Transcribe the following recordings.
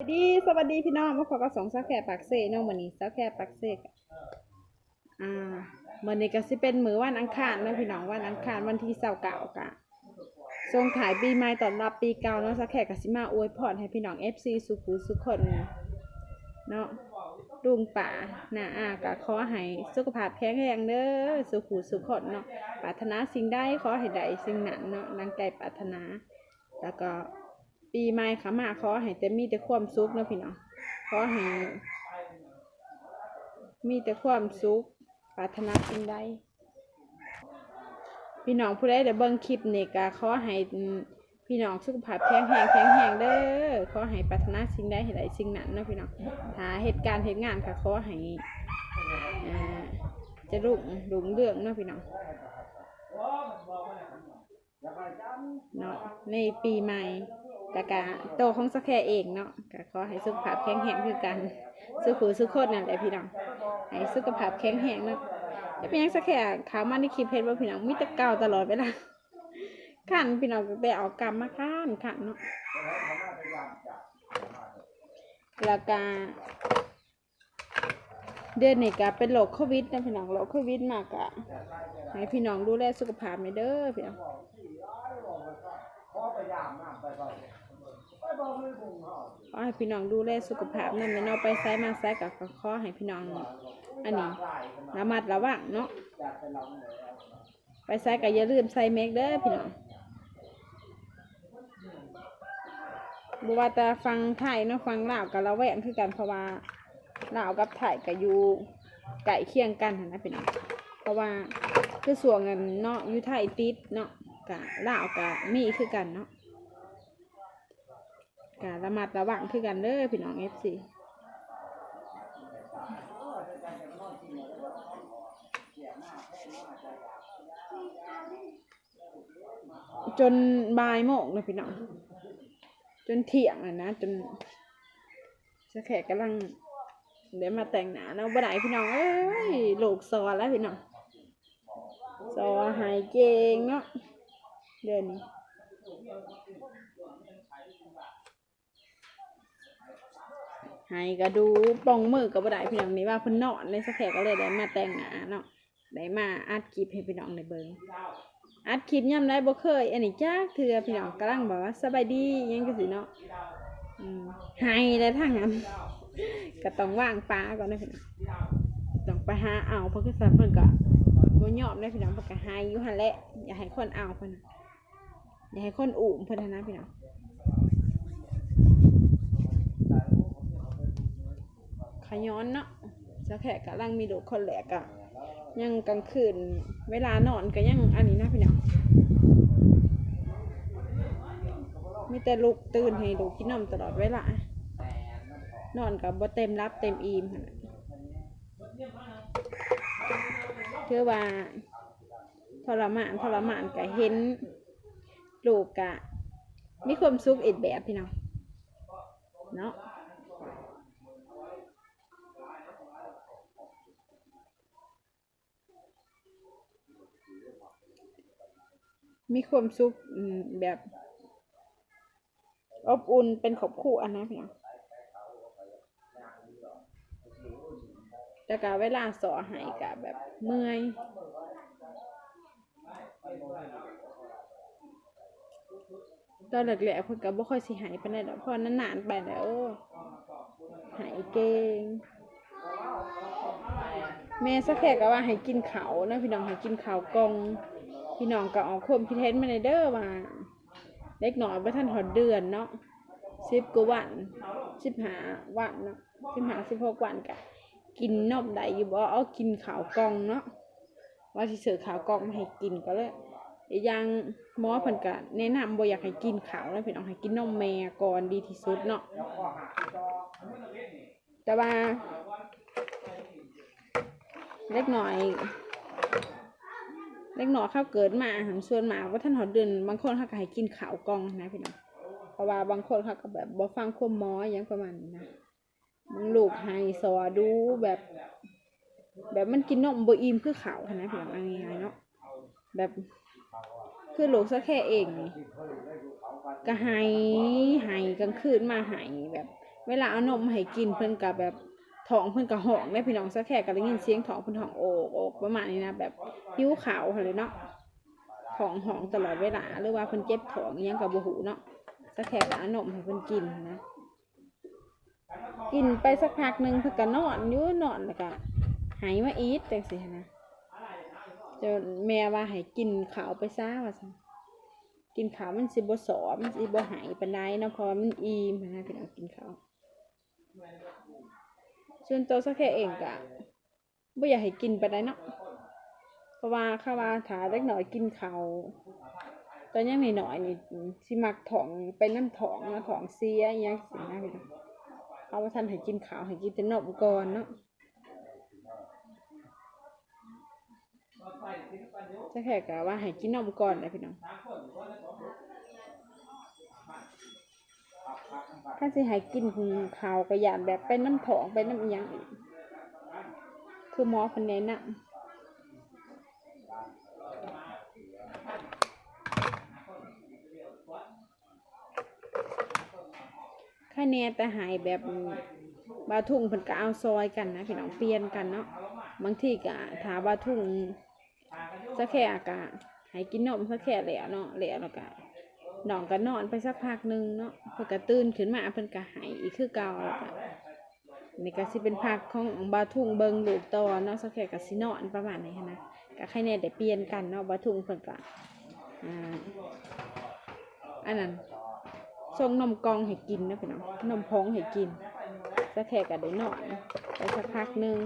สวัสดีสวัสดีพี่น้องมาขอกระสองสักแค่ปากเซ่น้องมันนี้สักแค่ปากเซ่อ่ามันนี้ก็สิเป็นมือวันอังคารเนาะพี่น้องวันอังคารวันที่เสาร์เก่ากะทรงถ่ายปีใหม่ตอนรับปีเก่าเนาะสักแค่กสิมาอวยพรให้พี่น้องเอฟซีสุขุสุขคนเนาะลุงป่าหน้าอากะขอให้สุขภาพแข็งแรงเด้อสุขุสุขคนเนาะปรารถนาสิ่งใดขอให้ได้สิ่งนั้นเนาะนังใจปรารถนา แล้วก็ ปีใหม่ขามาขอให้แต่มีแต่ความสุขเนาะพี่น้องขอให้มีแต่ความสุขปรารถนาสิ่งใดพี่น้องผู้ใดเดี๋ยวเบิ่งคลิปนี่ก็ขอให้พี่น้องสุขภาพแข็งแรงแข็งแรงเด้อขอให้ปรารถนาสิ่งใดให้ได้สิ่งนั้นเนาะพี่น้องถ้าเหตุการณ์เหตุงานก็ขอให้จะรุ่งรุ่งเรืองเนาะพี่น้องเนาะในปีใหม่ กะกะโตของสักแค่เองเนาะกะขอให้สุขภาพแข็งแรงคือกันสุขุสุขโคตรนั่นแหละพี่น้องให้สุขภาพแข็งแรงเนาะจะเป็นยังสักแค่ขาวมาในคลิปเพจว่าพี่น้องมีแต่เก่าตลอดเวลาขันพี่น้องไปเอากรรมมาขันขันเนาะแล้วก็เดือนนี้ก็เป็นโรคโควิดนะพี่น้องโรคโควิดมากอะให้พี่น้องดูแลสุขภาพไม่เด้อพี่น้อง ขอให้พี่น้องดูแลสุขภาพนั่นและเนาะไปไซมาไซกับขอให้พี่น้อง อันนี้ระมัดระวังเนาะไปไซก็อย่าลืมใส่เมกเด้อพี่น้องบัวตาฟังไทยเนาะฟังลาวกับละแวงคือกันเพราะว่าลาวกับไทยก็อยู่ไก่เคียงกันนนะพี่น้องเพราะว่าคือส่วนเงินเนาะอยู่ไทยติดเนาะ กะลาวกะมีคือกันเนาะการะมัดระวังคือกันเด้อพี่น้องเอฟซีจนบ่ายโมงเลยพี่น้อง จนเที่ยงเลยนะ จนจะแขกกำลัง เดี๋ยวมาแต่งหนาเนาะบ่ได้พี่น้อง เอ้ยลูกซอแล้วพี่น้อง ซอหายเกงเนาะ เดือนนี้ให้ก็ดูปองมือกับบ่ได้พี่น้องนี่ว่าเพิ่นนอนเลยสักแขกก็เลยได้มาแต่งหน้าเนาะได้มาอัดคลิปให้พี่น้องได้เบิ่งอัดคลิปย่ำได้บ่เคย อันนี้จ้าเถื่อพี่น้องกำลังบอกว่าสบายดียังก็สิเนาะให้ได้ทางนั้นก็ต้องว่างปลาก่อนนะพี่น้องต้องไปหาเอาเพราะคือสันเพิ่นก็บ่ยอมได้พี่น้องเพิ่นก็ให้อยู่หั่นแหละอย่าให้คนเอาเพิ่น อย่าให้คนอุ้มเพิ่นหั้นนะพี่น้องขย้อนเนาะจะแขกกำลังมีดูกคนแหลกอะยังกลางคืน เวลานอนก็ยังอันนี้นะพี่น้องมีแต่ลูกตื่นให้ลูกกินนมตลอดเวลานอนกับบ่เต็มรับเต็มอิ่มหั่นน่ะคือว่าทรมานทรมานก็เห็น ลูกกะมีความสุขอีกแบบพี่น้องเนาะมีความสุขแบบอบอุ่นเป็นขอบคู่อันนะพี่น้องแต่กะเวลาสอหายกะแบบเมื่อย ตอนแรกๆเพิ่นก็บ่ค่อยสิหายปานใดดอกเพราะนานๆไปแล้วหายเก่งแม่สักแขกก็ว่าให้กินเขาวนะพี่น้องให้กินเขาวกองพี่น้องก็ออกความคิดเห็นมาในเด้อว่าเล็กหน่อยว่าท่านหอดเดือนเนาะสิบกว่าวันสิบหาวันเนาะสิบหาสิบหกวันกะกินนมได้อยู่บ่เอากินข้าวกองเนาะว่าสิเสือข้าวกองมาให้กินก็เลย อีกอย่างหมอเพิ่นก็แนะนำบ่อยากให้กินข้าวแล้วพี่น้องให้กินนมแม่ก่อนดีที่สุดเนาะแต่ว่าเล็กหน่อยเล็กหน่อยเข้าเกิดมาหันส่วนมากว่าท่านหอดเดือนบางคนเขาก็ให้กินข้าวกล่องนะพี่น้องเพราะว่าบางคนเขาก็แบบบ่ฟังความหมออหยังประมาณนี้นะบางลูกให้สอดูแบบ แบบมันกินนมบ่อิ่มคือข้าวนะพี่น้องอะไรเนาะแบบ คือลูกซะแค่เองนี่ก็ให้ให้กลางคืนมาให้แบบ เวลาเอานมให้กินเพิ่นก็แบบท้องเพิ่นก็ห้องได้พี่น้องสักแค่ก็ได้ยินเสียงท้องเพิ่นห้องโอกโอกประมาณนี้นะแบบหิวขาวเลยเนาะท้องห้องตลอดเวลาหรือว่าเพิ่นเจ็บท้องยังก็บ่ฮู้เนาะสักแค่ก็เอานมให้เพิ่นกินนะกินไปสักพักหนึ่งเพิ่นก็นอนอยู่นอนแล้วก็หายมาอีทจังซี่นะ จนแม่ว่าให้กินข้าวไปซะว่าซั่นกินข้าวมันสิบ่สอมันสิบ่หายปานใดเนาะเพราะมันอิ่มนะพี่น้องกินข้าวส่วนตัวสักแค่เองก็บ่อยากให้กินปานใดเนาะเพราะว่าข้าว่าถาเด็กหน้อยกินข้าวตอนยังน้อยๆนี่สิมักท้องไปน้ำท้องนะท้องเสียอิหยังสินะพี่น้องเอาว่าท่านให้กินข้าวให้กินแต่นมก่อนเนาะจะ แค่กะว่าให้กินนมก่อนนะพี่น้องถ้าสิให้กินข้าวกระยานแบบเป็นน้ำถองเป็นน้ำยังอีกคือหมอคนแนะนำค่แน่แต่หายแบบบาทุ่งเพิ่นก็เอาซอยกันนะพี่น้องเปลี่ยนกันเนาะบางทีก็ถาบาทุ่ง สักแค่กะให้กินนมสักแค่แล้วเนาะแล้วแล้วก็น้องก็นอนไปสักพักหนึ่งเนาะเพิ่นก็ตื่นขึ้นมาเพิ่นก็หายอีกคือเก่าแล้วก็นี่ก็สิเป็นพักของบาทุ่งเบิงลูกต่อเนาะสักแค่ก็สินอนประมาณนี้นนะก็ใครแน่ได้เปลี่ยนกันเนาะบาทุ่งเพิ่นก็อ่าอันนั้นส่งนมกองให้กินนะพี่น้องนมพองให้กินสักแค่ก็ได้นอนไปสักพักหนึ่ง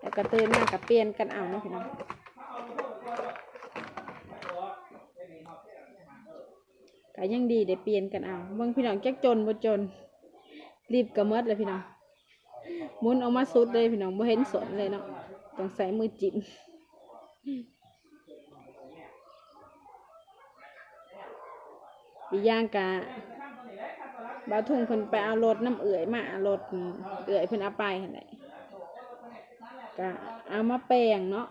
แล้วก็ตื่นมาก็เปลี่ยนกันเอาเนาะพี่น้อง ก็ยังดีได้เปลี่ยนกันเอาบางพี่น้องแจ๊กจนบ่จน รีบกระเมิดเลยพี่น้องมุนออกมาสุดเลยพี่น้องบ่เห็นสนเลยเนาะต้องใส่มือจิ้มอีกอย่างกะบาวทุ่งเพิ่นไปเอารถน้ำเอื่อยมาเอารถเอื่อยเพิ่นเอาไปเหั่นแหละก็เอามาแปลงเนาะ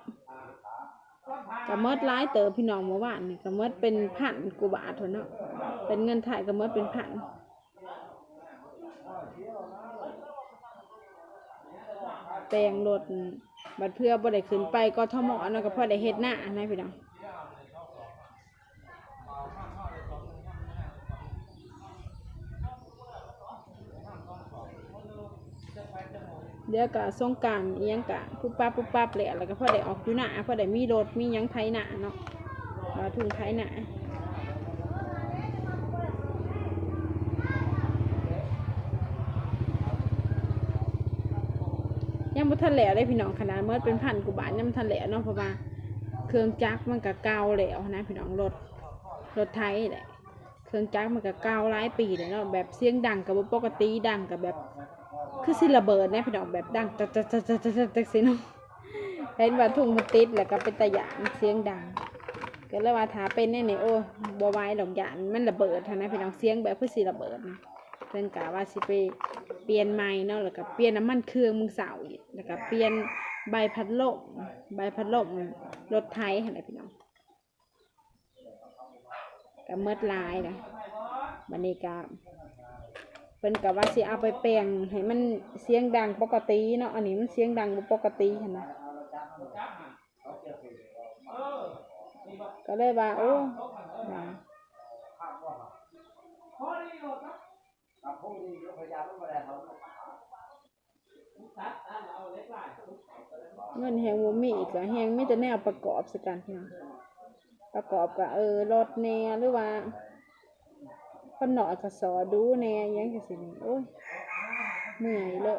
กระมดร้ายเต๋อพี่น้องเมื่อวานนี่กระมดเป็นพันกูบาทเถอะเนาะเป็นเงินไทยกระมดเป็นพันแปลงรถบัดเพื่อบ่ได้ขึ้นไปก็ทมอเนาะก็พอได้เฮ็ดหน้านะพี่น้อง เดี๋ยวก็สงกรารอีหยังกะปุ๊บปั๊บปุ๊บปั๊บแหละแล้วก็พอได้ออกอยู่หน้าพอได้มีรถมียังไทยหน้าเนาะมาถึงไทยหน้ายังบ่ทันแล้วได้พี่น้องขนาดเมื่อเป็นพันกว่าบาทยังบ่ทันแล้วเนาะเพราะว่าเครื่องจักรมันก็เก่าแล้วนะพี่น้องรถรถไทยแหละเครื่องจักรมันก็เก่าหลายปีแล้วเนาะแบบเสียงดังกับปกติดังกับแบบ คือสิระเบิดเนี่ยพี่น้องแบบดังตักตักตักตักตักตักตักสิเนาะเห็นว่าทุ่งมันติดแล้วก็เป็นตะหยานเสียงดังก็เลยว่าถาเป็นแน่เนี่ยโอ้บไวายดอกหยานมันระเบิดท่านะพี่น้องเสียงแบบคือสิระเบิดนะเพิ่อนกะว่าสิไปเปลี่ยนไม้เนาะแล้วก็เปลี่ยนน้ำมันเครื่องมึงเสาอีกแล้วก็เปลี่ยนใบพัดลมใบพัดลมรถไทยอะไรพี่น้องก็เมดลายนะบันนี้ก็ เพิ่นก็ว่าสิเอาไปแปลงให้มันเสียงดังปกติเนาะอันนี้มันเสียงดังบ่ปกติหั่นนะก็เลยว่าโอ้ว่าเงินแหงบ่มีอีกก็แหงมีแต่แนวประกอบสกันน้องประกอบก็เออรถแหน่หรือว่า คนหน่อยก็สอดูแน่ยังจังซี่นี่โอ้ยเมื่อยเลย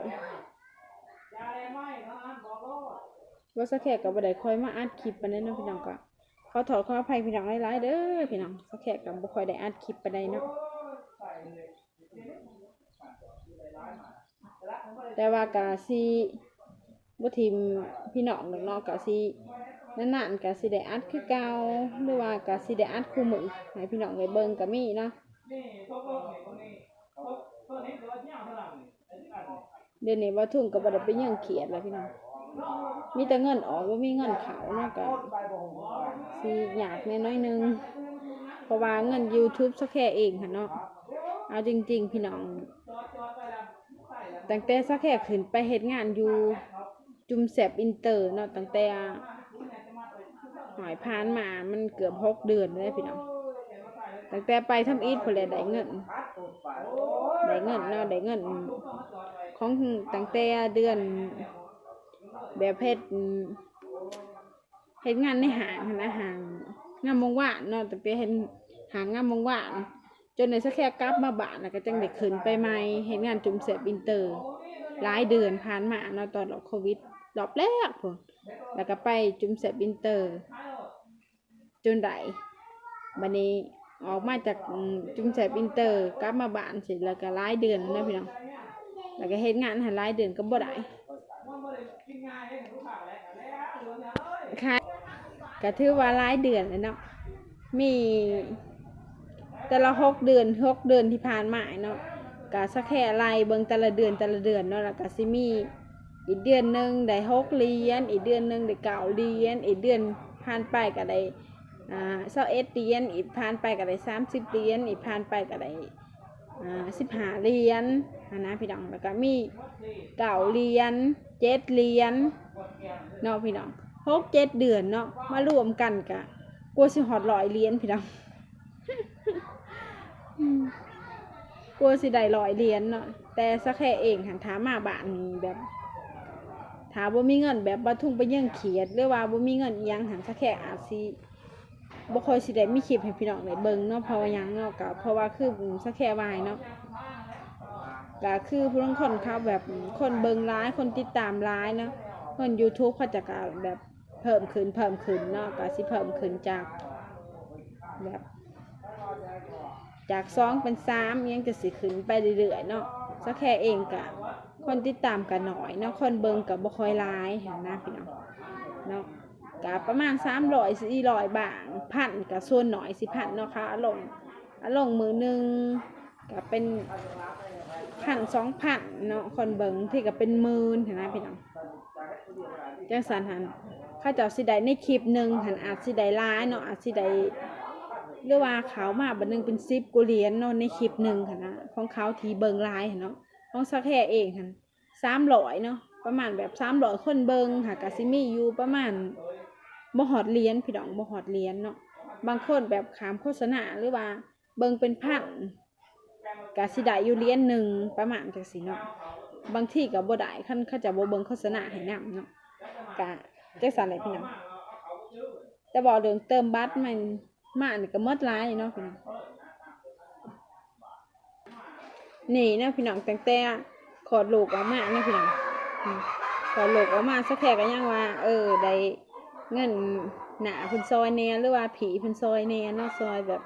ว่าสักแขกก็บ่ได้คอยมาอัดคลิปปานนั้นเนาะพี่น้องก็ขอโทษขออภัยพี่น้องหลายๆเด้อพี่น้องสักแขกก็บ่ค่อยได้อัดคลิปปานใดเนาะแต่ว่ากะสิบ่ทิมพี่น้องดอกเนาะกะสินานๆกะสิได้อัดคือเก่าหรือว่ากะสิได้อัดคู่มือให้พี่น้องได้เบิ่งก็มีเนาะ เดี๋ยวนี้ว่าทุ่งก็บ่ได้ไปยังเขียดแล้วพี่น้อง มีแต่เงินออกว่ามีเงินเขาเนาะก็สิอยากแน่น้อยหนึงเพราะว่าเงิน YouTube สักแค่เองค่ะเนาะเอาจริง ๆ พี่น้องตั้งแต่สักแค่ขึ้นไปเฮ็ดงานอยู่จุมแสบอินเตอร์เนาะตั้งแต่หอยพานมามันเกือบหกเดือนเลยพี่น้อง ตั้งแต่ไปทำอีทพอแหละได้เงินได้เงินเนาะได้เงิน ของตั้งแต่เดือน แบบเฮ็ดเฮ็ดงานในห้างนะห้างงามวงว่านเนาะตั้งแต่เฮ็ดหางงามวงว่านจนในสักแค่กลับมาบ้านแล้วก็จังได้ขึ้นไปใหม่เฮ็ดงานจุมแสบอินเตอร์ หลายเดือนผ่านมาเนาะตอนรอบโควิดรอบแรกพุ่นแล้วก็ไปจุมแสบอินเตอร์ จนได้บัดนี้ ออกมาจากจุมแสบอินเตอร์กลับมาบ้านเสร็จแล้วก็หลายเดือนนะพี่น้องแล้วก็เฮ็ดงานหันหลายเดือนก็บ่ได้ค่ะก็ถือว่าหลายเดือนแล้วเนาะมีแต่ละหกเดือนหกเดือนที่ผ่านมาเนาะก็สักแค่ไลเบิ่งแต่ละเดือนแต่ละเดือนเนาะแล้วก็สิมีอีกเดือนหนึ่งได้หกเรียญอีกเดือนหนึ่งได้เก้าเรียญอีกเดือนผ่านไปก็ได้ อ่าเศร้าเอ็ดเหรียญอีกผ่านไปก็ได้สามสิบเหรียญอีกผ่านไปก็ได้อ่าสิบห้าเหรียญนนะพี่น้องแล้วก็มีเก้าเหรียญเจ็ดเหรียญเนาะพี่น้องหกเจ็ดเดือนเนาะมารวมกันกะกลัวสิหอดร้อยเหรียญพี่น้องกลัวสิได้ลอยเหรียญเนาะแต่สักแค่เองหันถามมาบานนี้แบบถามว่ามีเงินแบบบัทุ่งไปเยื่องเขียดหรือว่าบ่มีเงินยังหันสักแค่อาจสิ บ่ค่อยสิได้มีคลิปให้พี่น้องได้เบิ่งเนาะเพราะว่าหยังเนาะก็เพราะว่าคือสักแค่วายเนาะก็คือผู้ลางคนเขาแบบคนเบิ่งร้ายคนติดตามร้ายเนาะคน YouTube เขาจะก็แบบเพิ่มขึ้นเพิ่มขึ้นเนาะก็สิเพิ่มขึ้นจากแบบจากสองเป็นสามยังจะสิขึ้นไปเรื่อยๆเนาะสักแค่เองกะคนติดตามกันหน่อยเนาะคนเบิงกับบ่คอยร้ายเห็นนะพี่น้องเนาะ กะประมาณสามร้อยสี่ร้อยบาทพันกับส่วนหน่อยสิพันเนาะค่ะอารมณ์อารมณ์มือหนึ่งก็เป็นพันสองพันเนาะคนเบิงที่ก็เป็นหมื่นเห็นนะพี่น้องจังสันหันข้าเจ้าสิไดในคลิปหนึ่งหันอาจสิได้ร้ายเนาะอาจสิได้หรือว่าเขามาบันหนึ่งเป็นซิปกูเหรียญเนาะในคลิปหนึ่งค่ะนะของเขาทีเบิงลายเนาะของสักแค่เองค่ะสามร้อยเนาะประมาณแบบสามร้อยคนเบิงค่ะกะซิมีอยู่ประมาณ บ่หอดเหรียญพี่น้องบ่หอดเหรียญเนาะบางคนแบบขามโฆษณาหรือว่า เบิงเป็นพันกะสิได้อยู่เหรียญหนึ่งประมาณจังสิเนาะบางที่กับบ่ได้คันเขาจะบ่เบิงโฆษณาให้นำเนาะกะจังสันเลยพี่น้องแต่บอกเรื่องเติมบัตรมันมาอันนี้ก็หมดหลายเนาะพี่น้องนี่เนาะพี่น้องตั้งแต่ขอดลูกออกมาเนาะพี่น้องขอดลูกออกมาสักแค่ก็ยังว่า เออได้ เงินหนาเพิ่นซอยแน่หรือว่าผีเพิ่นซอยแน่เนาะซอยแบบ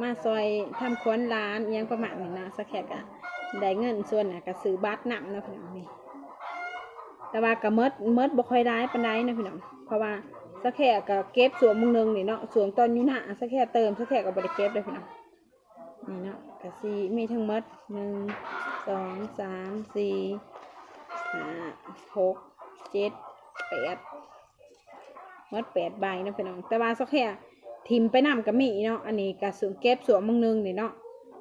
มาซอยทำควนร้านยังประมาณนี้นะสักแค่ก็ได้เงินส่วนน่ะก็ซื้อบัตรนำนะพี่น้องนี่แต่ว่าก็เมดเมดบ่ค่อยได้ปานใดนะพี่น้องเพราะว่าสักแค่ก็เก็บส่วนมึงนึงนี่เนาะส่วนตอนยู่หน้าสักแค่เติมสักแค่ก็บ่ได้เก็บเลยพี่น้องนี่เนาะก็สิมีทั้งหมดหนึ่งสองสามสี่ห้าหกเจ็ดแปด มดแปดใบนะพี่น้อง แต่ว่าสักแค่ทิมไปนำก็มีเนาะ อันนี้ก็ส่วนเก็บสวนมึงนึงนี่เนาะ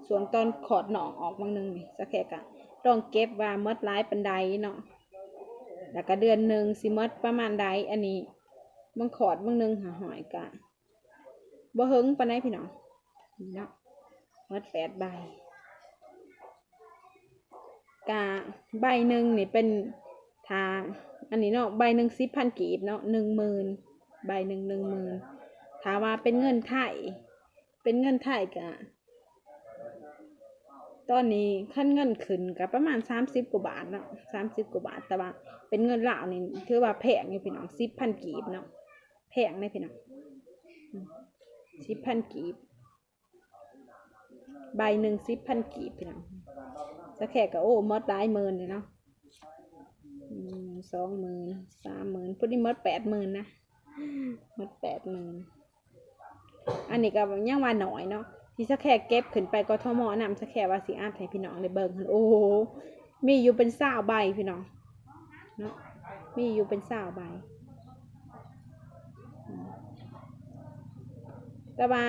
สวนตอนขอดหนองออกมึงนึงนี่สักแค่ก็ต้องเก็บว่ามดหลายปันใดเนาะ แล้วก็เดือนหนึ่งสิมดประมาณใดอันนี้บางขอดบางนึงหาหอยกะบ่เฮงปานใดพี่น้องนี่เนาะมดแปดใบกะใบหนึ่งนี่เป็นทาอันนี้เนาะใบหนึ่งสิบพันกีบเนาะหนึ่งหมื่น ใบหนึ่งหนึ่งหมื่นถามว่าเป็นเงินไทย เป็นเงินไทยกะ ตอนนี้ขั้นเงินขึ้นกับประมาณสามสิบกว่าบาทเนาะสามสิบกว่าบาท แต่ว่าเป็นเงินลาวนี่ถือว่าแพงอยู่พี่น้องสิบพันกีบเนาะ แพงเลยพี่น้องสิบพันกีบ ใบหนึ่งสิบพันกีบพี่น้องสักแค่ก็โอ้หมดหลายหมื่นเลยเนาะสองหมื่นสามหมื่นพอดีหมดแปดหมื่นนะ หมดแปดหมื่นอันนี้ก็ยังว่าหน่อยเนาะที่สักแค่เก็บขึ้นไปกทมนำสักแค่ว่าสิอาดให้พี่น้องได้เบิ่งหั่นโอ้โหมีอยู่เป็นสาวใบพี่น้องเนาะมีอยู่เป็นสาวใบ แต่ว่า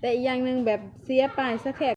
แต่อีกอย่างหนึ่งแบบเสียไปสักแค่